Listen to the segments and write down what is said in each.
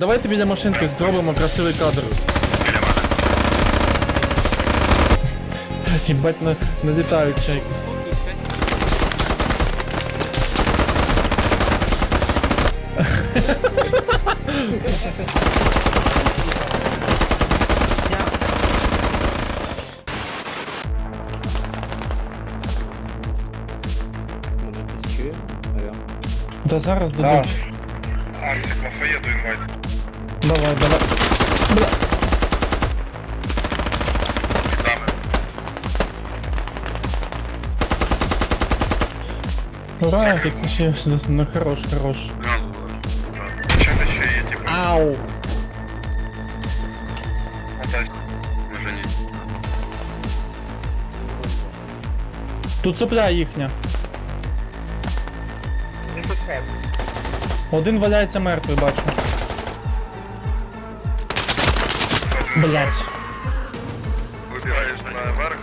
Давайте біля машинки зробимо красивий кадр. Їбать на, налітають чайки. Та зараз Да. дадуть. Арсик, Лафаєду інвайт. Давай, давай. Бля. Ура, як ще ну хорош, хорош. Ау! Тут сопля їхня. Один валяється мертвий, бачу. Блять. Вибігаєш наверх,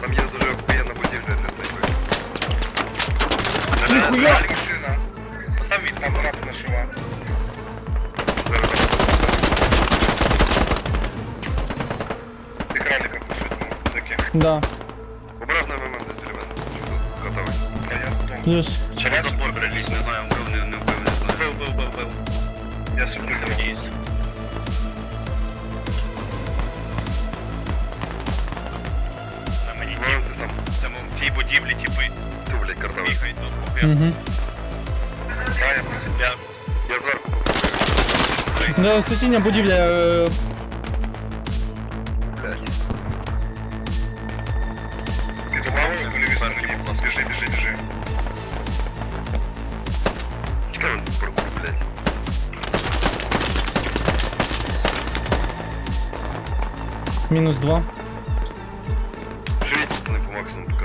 там є дуже охуєнна будівля для снайпи. Ніхуя! машина. Постав від там раб нашива. Ти краліка пошутимо, таке. Да. Обережно момент десь дерев'яно. Готовий. А я задумав. Плюс. Через забор прилізь, не знаю, вбив, не, не вбив, не знаю. Вбив, вбив, вбив, вбив. Я собі цій будівлі типи. Ти, блядь, картавий. Бігають тут, похуй. Угу. Да, я просто. Я, я зверху Да, сусідня будівля. е, Блядь. Ти добавив в лівій стороні? Біжи, біжи, біжи. Чекай, він паркур, блядь. Мінус два. Живіть, пацани, по максимуму, поки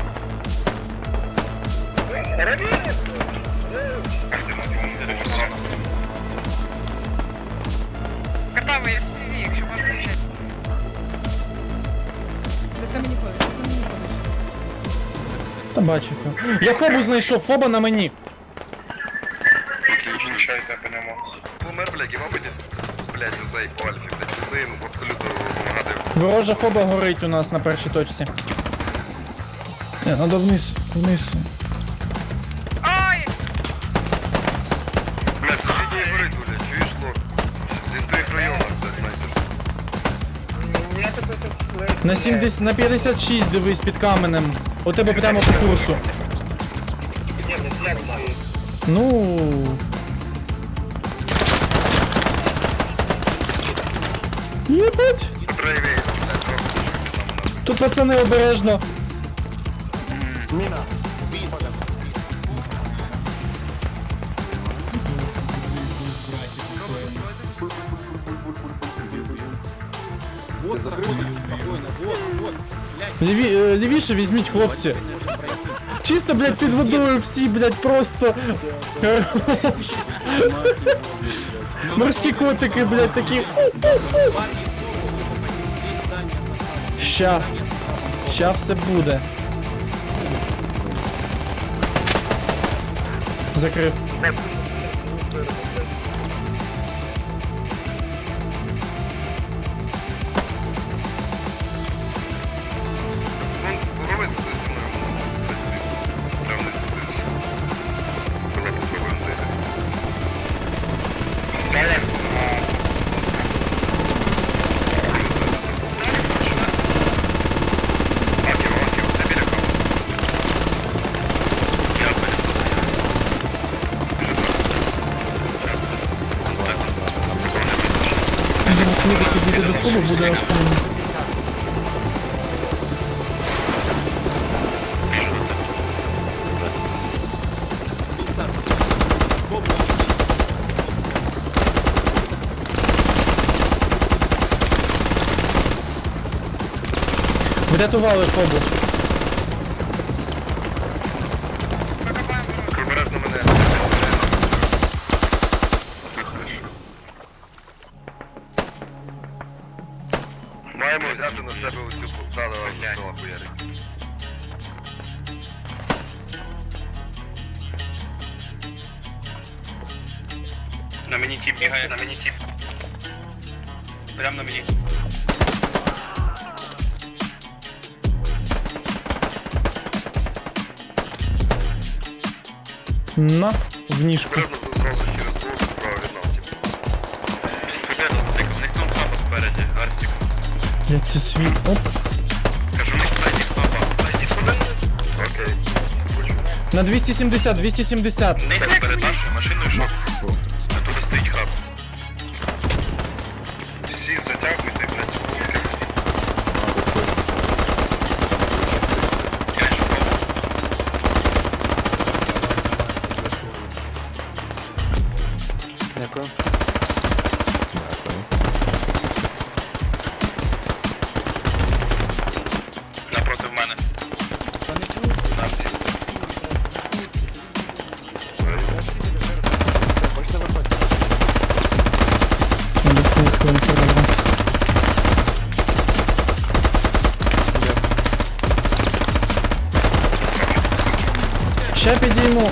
Десь на мені ходить, десь на мені ходить. Та бачив. Я фобу знайшов, фоба на мені. Включайте по ньому. Помер, блядь, його буде. блядь, цей по альфі, блядь, це йому абсолютно допомагати. Ворожа фоба горить у нас на першій точці. Не, надо вниз, вниз. На 70, на 56 дивись під каменем. У тебе прямо по курсу. Ну. Єбать! Тут пацани обережно. Вот, Ліві, е, лівіше візьміть, хлопці. Чисто, блядь, під водою всі, блядь, просто. Морські котики, блядь, такі. Ща. Ща все буде. Закрив. Врятували фобу. Обережно мене. Маємо взяти на себе оцю да, да. На мені тіп бігає, на мені тіп. Прям на мені. хаба спереді, Арсік. Як це свій. Оп. Кажу, в них спереді хаба. Спереді хаба. Окей. Хочу. На 270, 270. Не йде перед нашою машиною, що? А тут стоїть хаб. Всі затягуйте, Дякую. Напроти мене. Хвилин перерва. Ще підійму.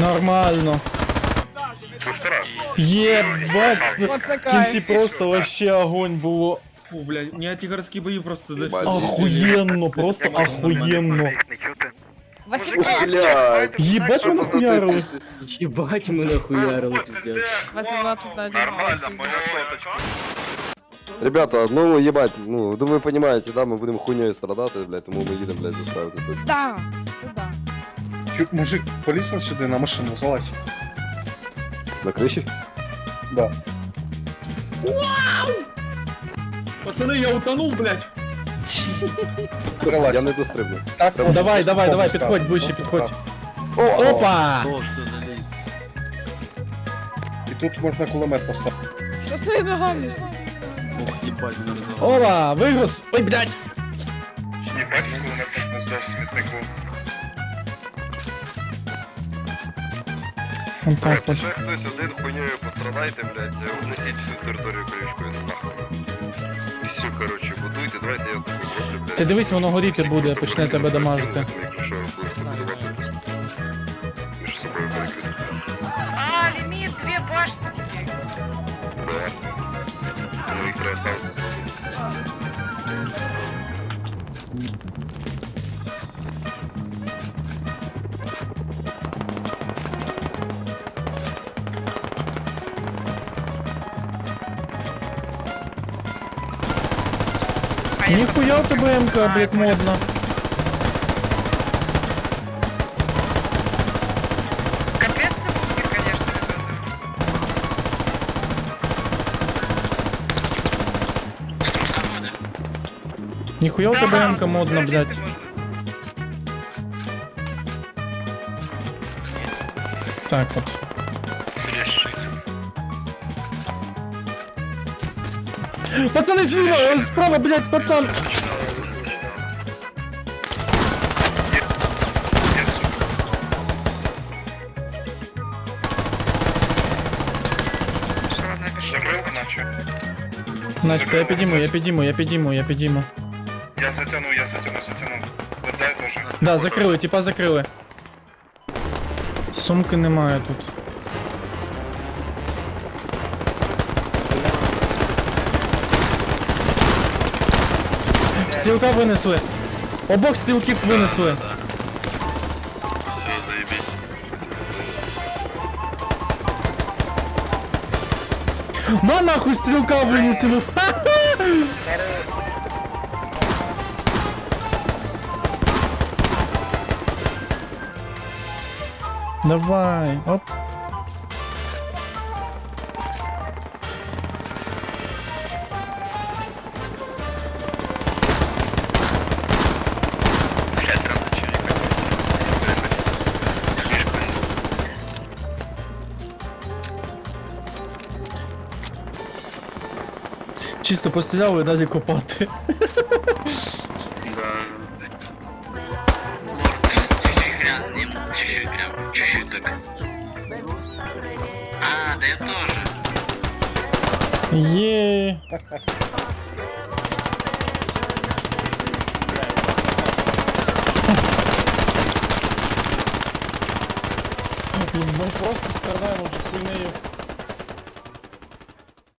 Нормально. Це стара. Єбать. Оце В кінці кайф. просто вообще огонь було. Фу, блядь, у меня эти городские бои просто до Охуєнно, просто охуєнно. Восемнадцать. Єбать ми нахуярили. Єбать, мене хуярили, пиздец. 18 на 1. Нормально, моя соточка. Ребята, ну ебать, ну, думаю, понимаете, да, мы будем хуйней страдати, блядь, тому ми їдемо, блядь, заставити тут. Да, сюда. Чуть мужик поліз на сюди на машину, залазь. На криші? Да. Пацаны, я утонул, блядь. Перелазь. Я не дострибну. Став, Давай, давай, став, давай, став. підходь, ближче, Просто підходь. став. Опа! О, все, залез. І тут можна кулемет поставити. Що з твоїми ногами? Що з? Ох, ебать, мене. Опа, вигруз. Ой, блядь. Єбать, кулемет не здав смітнику. От. ще хтось один хуйньою пострадайте, блядь, внесіть всю територію колючкою нахуй. І все, коротше, будуйте, давайте я таку зроблю, блядь. Ти дивись, воно горіти буде, почне тебе дамажити. Нихуя у ТБМК, блядь, модно. Капец цепушки, конечно. Нихуя у ТБМК модно, блядь. Так вот. Пацани, зліва, справа, блядь, пацан. Закрив, наче. Настя, я підійму, я підійму, я підійму, я підійму. Я затягну, я затягну, затягну. Бадзай теж. Да, закрили, типа закрили. Сумки немає тут. Стрілка винесли. Обох стрілків винесли. Все, заебись. Ма нахуй стрілка винесли. Ха-ха! Давай, оп. Чисто постріляли і далі копати. Да. Лорд, чуть-чуть грязный, чуть-чуть прям, чуть-чуть так. А, да я тоже. Є. Ми просто скрадаємо вже хуйнею